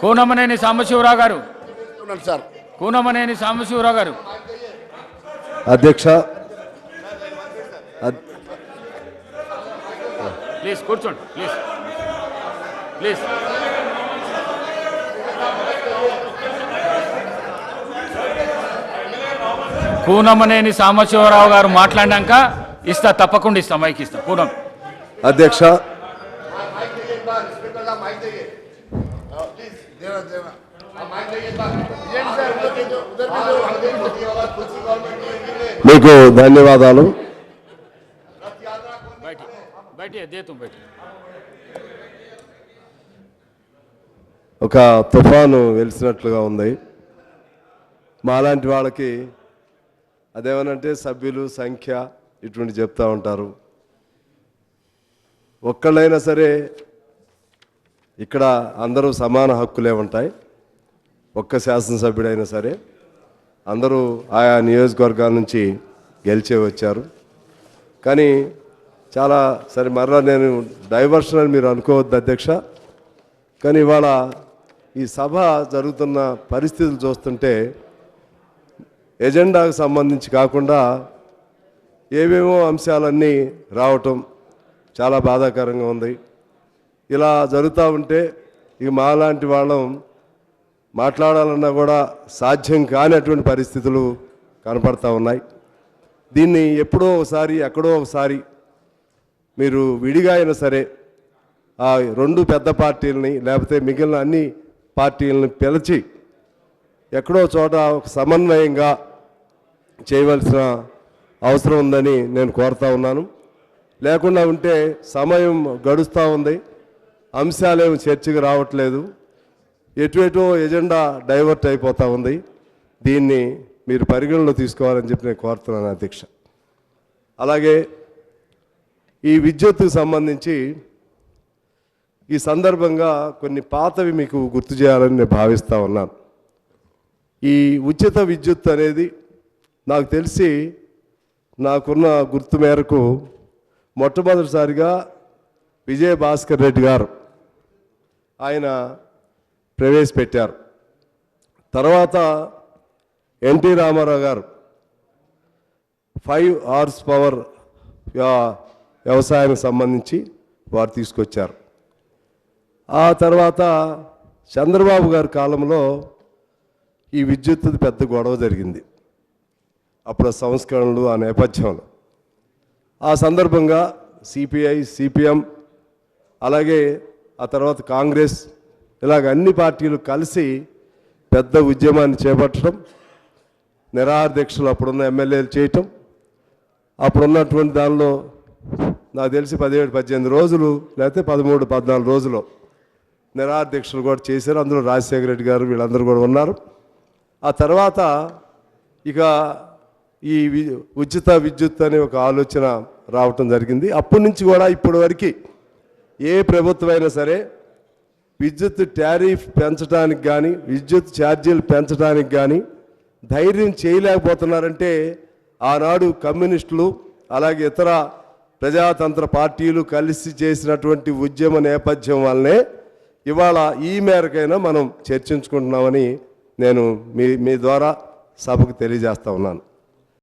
కూనమనేని సాంబశివరావు గారు. సార్. కూనమనేని సాంబశివరావు గారు. అధ్యక్ష. ప్లీజ్ కూర్చోండి ప్లీజ్. ప్లీజ్. కూనమనేని సాంబశివరావు గారు మాట్లాడినాక ఇస్తా తప్పకుండా ఇస్తా మైక్ ఇస్తా. కూనం. అధ్యక్ష. మీకు ధన్యవాదాలు. ఒక తుఫాను వెలిసినట్లుగా ఉంది. మాలాంటి వాళ్ళకి అదేమనంటే సభ్యులు సంఖ్య ఇటువంటి చెప్తూ ఉంటారు. ఒక్కళ్ళైనా సరే ఇక్కడ అందరూ సమాన హక్కులే ఉంటాయి. ఒక్క శాసనసభ్యుడైనా సరే అందరూ ఆయా నియోజకవర్గాల నుంచి గెలిచే వచ్చారు. కానీ చాలా సరే మరలా నేను డైవర్షన్ అని మీరు అనుకోవద్దు అధ్యక్ష. కానీ ఇవాళ ఈ సభ జరుగుతున్న పరిస్థితులు చూస్తుంటే ఎజెండాకు సంబంధించి కాకుండా ఏవేమో అంశాలన్నీ రావటం చాలా బాధాకరంగా ఉంది. ఇలా జరుగుతూ ఉంటే ఇక మాలాంటి వాళ్ళం మాట్లాడాలన్నా కూడా సాధ్యం కానటువంటి పరిస్థితులు కనపడతా ఉన్నాయి. దీన్ని ఎప్పుడో ఒకసారి ఎక్కడో ఒకసారి మీరు విడిగా అయినా సరే ఆ రెండు పెద్ద పార్టీలని లేకపోతే మిగిలిన అన్ని పార్టీలని పిలిచి ఎక్కడో చోట ఒక సమన్వయంగా చేయవలసిన అవసరం ఉందని నేను కోరుతా ఉన్నాను. లేకుండా ఉంటే సమయం గడుస్తూ ఉంది. అంశాలేమి చర్చకు రావట్లేదు. ఎటు ఎటో ఎజెండా డైవర్ట్ అయిపోతూ ఉంది. దీన్ని మీరు పరిగణలో తీసుకోవాలని చెప్పి నేను కోరుతున్నాను అధ్యక్ష. అలాగే ఈ విద్యుత్కు సంబంధించి ఈ సందర్భంగా కొన్ని పాతవి మీకు గుర్తు చేయాలని నేను భావిస్తూ ఉన్నాను. ఈ ఉచిత విద్యుత్ అనేది నాకు తెలిసి నాకున్న గుర్తు మేరకు మొట్టమొదటిసారిగా విజయ భాస్కర్ రెడ్డి గారు ఆయన ప్రవేశపెట్టారు. తర్వాత ఎన్టీ రామారావు గారు ఫైవ్ హార్స్ పవర్ వ్యవసాయానికి సంబంధించి వారు తీసుకొచ్చారు. ఆ తర్వాత చంద్రబాబు గారి కాలంలో ఈ విద్యుత్ పెద్ద గొడవ జరిగింది. అప్పుడు సంస్కరణలు ఆ నేపథ్యంలో. ఆ సందర్భంగా సిపిఐ సిపిఎం అలాగే ఆ తర్వాత కాంగ్రెస్ ఇలాగ అన్ని పార్టీలు కలిసి పెద్ద ఉద్యమాన్ని చేపట్టడం నిరాధ్యక్షులు అప్పుడున్న ఎమ్మెల్యేలు చేయటం అప్పుడున్నటువంటి దానిలో నాకు తెలిసి పదిహేడు పద్దెనిమిది రోజులు లేకపోతే పదమూడు పద్నాలుగు రోజులు నిరాధ్యక్షులు కూడా చేశారు. అందులో రాజశేఖర రెడ్డి గారు వీళ్ళందరూ కూడా ఉన్నారు. ఆ తర్వాత ఇక ఈ ఉచిత విద్యుత్ అనే ఒక ఆలోచన రావటం జరిగింది. అప్పటి నుంచి కూడా ఇప్పటి వరకు ఏ ప్రభుత్వమైనా సరే విద్యుత్ టారిఫ్ పెంచడానికి కానీ విద్యుత్ ఛార్జీలు పెంచడానికి కానీ ధైర్యం చేయలేకపోతున్నారంటే ఆనాడు కమ్యూనిస్టులు అలాగే ఇతర ప్రజాతంత్ర పార్టీలు కలిసి చేసినటువంటి ఉద్యమ నేపథ్యం వల్లనే ఇవాళ ఈ మేరకైనా మనం చర్చించుకుంటున్నామని నేను మీ మీ ద్వారా సభకు తెలియజేస్తా ఉన్నాను.